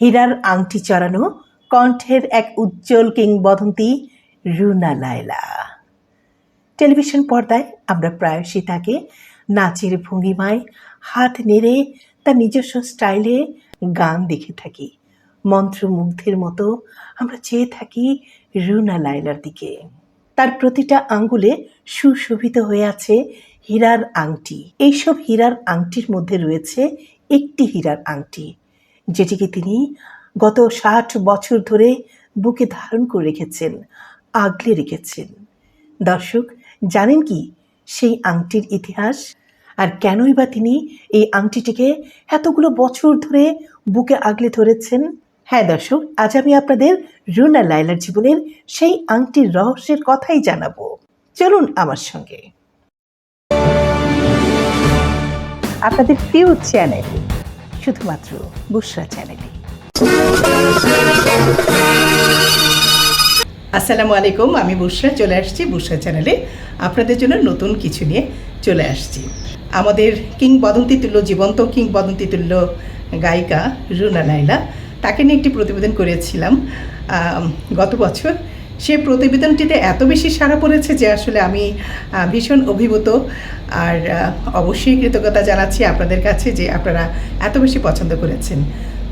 হীরার আংটি চড়ানো কণ্ঠের এক উজ্জ্বল কিংবদন্তি রুনা লায়লা। টেলিভিশন পর্দায় আমরা প্রায়শই তাকে নাচের ভঙ্গিমায় হাত নেড়ে তার নিজস্ব স্টাইলে গান দেখে থাকি। মন্ত্রমুগ্ধের মতো আমরা চেয়ে থাকি রুনা লায়লার দিকে। তার প্রতিটা আঙ্গুলে সুশোভিত হয়ে আছে হীরার আংটি। এইসব হীরার আংটির মধ্যে রয়েছে একটি হীরার আংটি। যেটিকে তিনি গত ষাট বছর ধরে বুকে ধারণ করে রেখেছেন, আগলে রেখেছেন। দর্শক, জানেন কি সেই আংটির ইতিহাস? আর কেনই বা তিনি এই আংটিটিকে এতগুলো বছর ধরে বুকে আগলে ধরেছেন? হ্যাঁ দর্শক, আজ আমি আপনাদের রুনা লাইলার জীবনের সেই আংটির রহস্যের কথাই জানাব। চলুন আমার সঙ্গে। আপনাদের প্রিয় চ্যানেল শুধুমাত্র বুসরা চ্যানেলে। আসসালামু আলাইকুম, আমি বুসরা, চলে আসছি বুসরা চ্যানেলে। আপনাদের জন্য নতুন কিছু নিয়ে চলে আসছি। আমাদের কিংবদন্তি তুল্য, জীবন্ত কিংবদন্তি তুল্য গায়িকা রুনা লাইলা তাকে নিয়ে একটি প্রতিবেদন করেছিলাম গত বছর। সে প্রতিবেদনটিতে এত বেশি সাড়া পড়েছে যে আসলে আমি ভীষণ অভিভূত। আর অবশ্যই কৃতজ্ঞতা জানাচ্ছি আপনাদের কাছে যে আপনারা এত বেশি পছন্দ করেছেন।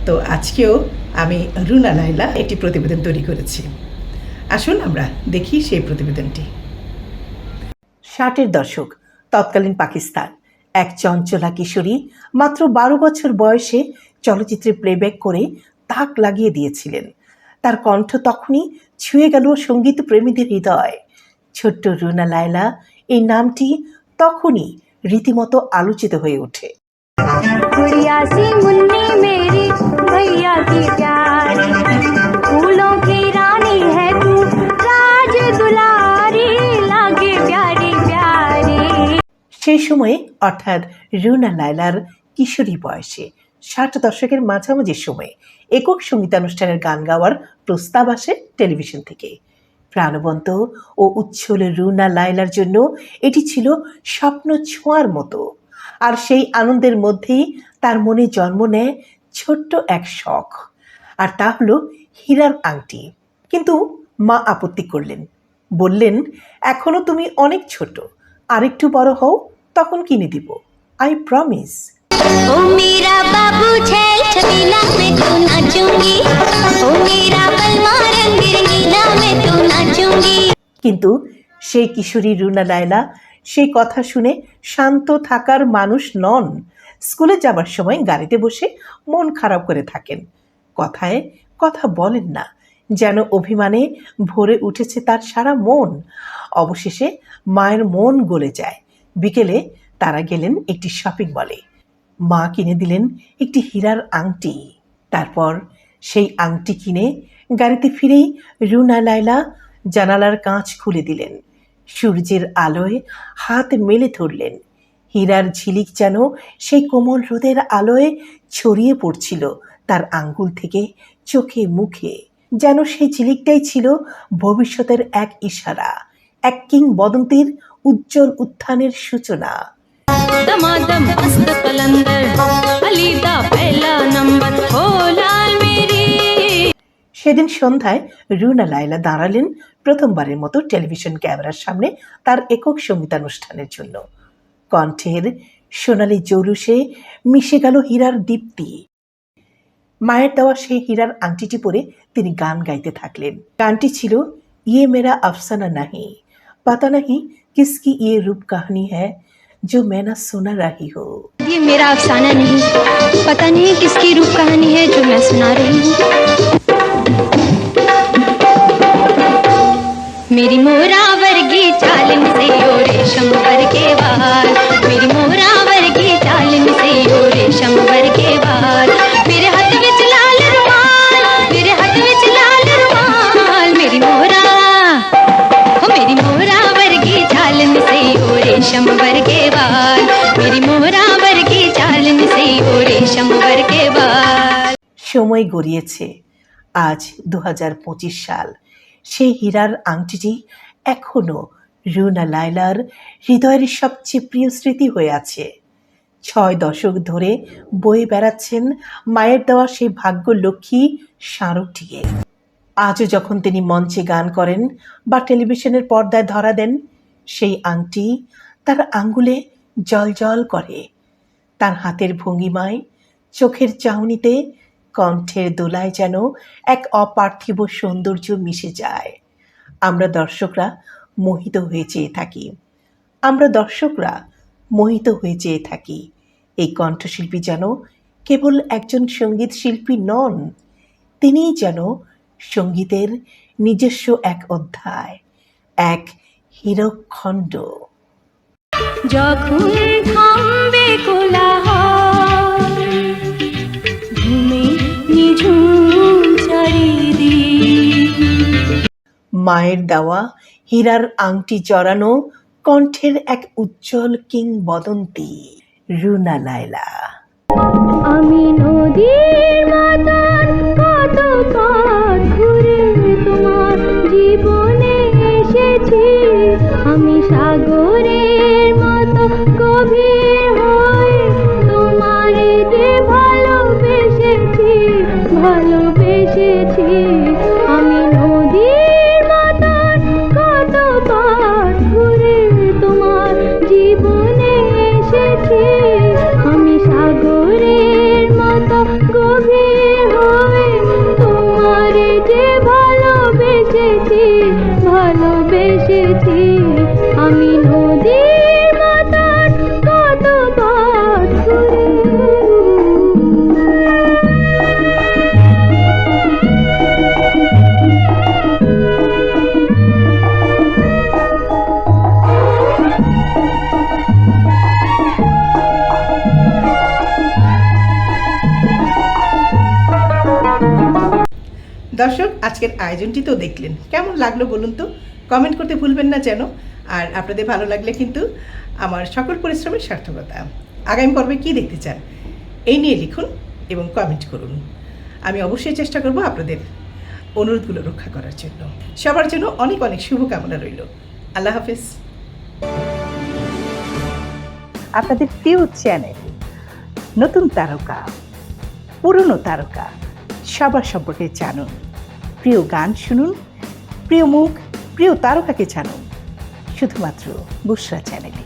তো আজকেও আমি রুনা লাইলা একটি প্রতিবেদন তৈরি করেছি। আসুন আমরা দেখি সেই প্রতিবেদনটি। ষাটের দশক, তৎকালীন পাকিস্তান। এক চঞ্চলা কিশোরী মাত্র বারো বছর বয়সে চলচ্চিত্রে প্লেব্যাক করে তাক লাগিয়ে দিয়েছিলেন। তার কণ্ঠ তখনই ছুঁয়ে গেল সংগীত প্রেমীদের হৃদয়। ছোট্ট রুনা লায়লা এই নামটি তখনই রীতিমতো আলোচিত হয়ে ওঠে। সেই সময়ে অর্থাৎ রুনা লায়লার কিশোরী বয়সে ষাট দশকের মাঝামাঝি সময়ে একক সঙ্গীতানুষ্ঠানের গান গাওয়ার প্রস্তাব আসে টেলিভিশন থেকে। প্রাণবন্ত ও উচ্ছল রুনা লায়লার জন্য এটি ছিল স্বপ্ন ছোঁয়ার মতো। আর সেই আনন্দের মধ্যেই তার মনে জন্ম নেয় ছোট্ট এক শখ। আর তা হলো হীরার আংটি। কিন্তু মা আপত্তি করলেন। বললেন এখনও তুমি অনেক ছোট। আরেকটু বড় হও, তখন কিনে দিব। আই প্রমিস কিন্তু সেই কিশোরী রুনা লায়লা সেই কথা শুনে শান্ত থাকার মানুষ নন। স্কুলে যাবার সময় গাড়িতে বসে মন খারাপ করে থাকেন। কথায় কথা বলেন না, যেন অভিমানে ভরে উঠেছে তার সারা মন। অবশেষে মায়ের মন গলে যায়। বিকেলে তারা গেলেন একটি শপিং মলে মা কিনে দিলেন একটি হীরার আংটি। তারপর সেই আংটি কিনে গাড়িতে ফিরেই রুনা লায়লা জানালার কাঁচ খুলে দিলেন। সূর্যের আলোয় হাত মেলে ধরলেন। হীরার ঝিলিক যেন সেই কোমল রোদের আলোয় ছড়িয়ে পড়ছিল তার আঙ্গুল থেকে চোখে মুখে। যেন সেই ঝিলিকটাই ছিল ভবিষ্যতের এক ইশারা, এক কিংবদন্তির উজ্জ্বল উত্থানের সূচনা। दमादम मस्त कलंदर अलीदा पहला नंबर हो लाल मेरी সেদিন সন্ধ্যায় রুনা লায়লা দাঁড়ালেন প্রথমবারের মতো টেলিভিশন ক্যামেরার সামনে তার একক সঙ্গীতানুষ্ঠানের জন্য কণ্ঠের সোনালি জৌলুসে মিশে গেল হীরার দীপ্তি মায়ের দেওয়া সেই হীরার আংটিটি পরে তিনি গান গাইতে থাকলেন গানটি ছিল ইয়ে মেরা আফসানা নাহি পাতা নাহি কিসকি ইয়ে রূপ কাহানি হ্যায় जो मैं ना सुना रही हो। ये मेरा अफसाना नहीं। पता नहीं किसकी रूप कहानी है जो मैं सुना रही हूँ। मेरी मोरा वर्गी चाल से रेशम वर के बाल मेरी मोरा সময় গড়িয়েছে। আজ দু হাজার পঁচিশ সাল। সেই হীরার আংটিটি এখনও রুনা লাইলার হৃদয়ের সবচেয়ে প্রিয় স্মৃতি হয়ে আছে। ছয় দশক ধরে বয়ে বেড়াচ্ছেন মায়ের দেওয়া সেই ভাগ্য লক্ষ্মী স্মারকটিকে আজও যখন তিনি মঞ্চে গান করেন বা টেলিভিশনের পর্দায় ধরা দেন, সেই আংটি তার আঙ্গুলে জল জল করে। তার হাতের ভঙ্গিমায় চোখের চাউনিতে কণ্ঠের দোলায় যেন এক অপার্থিব সৌন্দর্য মিশে যায়। আমরা দর্শকরা মোহিত হয়ে চেয়ে থাকি। আমরা দর্শকরা মোহিত হয়ে চেয়ে থাকি। এই কণ্ঠশিল্পী যেন কেবল একজন সংগীত শিল্পী নন তিনিই যেন সঙ্গীতের নিজস্ব এক অধ্যায়, এক হীরকখণ্ড। যখন থামবে কোলাহল মায়ের দেওয়া হীরার আংটি জড়ানো কণ্ঠের এক উজ্জ্বল কিংবদন্তি রুনা লায়লা। দর্শক, আজকের আয়োজনটি তো দেখলেন। কেমন লাগল বলুন তো? কমেন্ট করতে ভুলবেন না যেন। আর আপনাদের ভালো লাগলে কিন্তু আমার সকল পরিশ্রমের সার্থকতা। আগামী পর্বে কী দেখতে চান, এই নিয়ে লিখুন এবং কমেন্ট করুন। আমি অবশ্যই চেষ্টা করব আপনাদের অনুরোধগুলো রক্ষা করার জন্য। সবার জন্য অনেক অনেক শুভকামনা রইল। আল্লাহ হাফিজ। আপনাদের প্রিয় চ্যানেল, নতুন তারকা, পুরনো তারকা, সবার সম্পর্কে জানুন। প্রিয় গান শুনুন প্রিয় মুখ প্রিয় তারকাকে জানুন শুধুমাত্র বুসরা চ্যানেলে।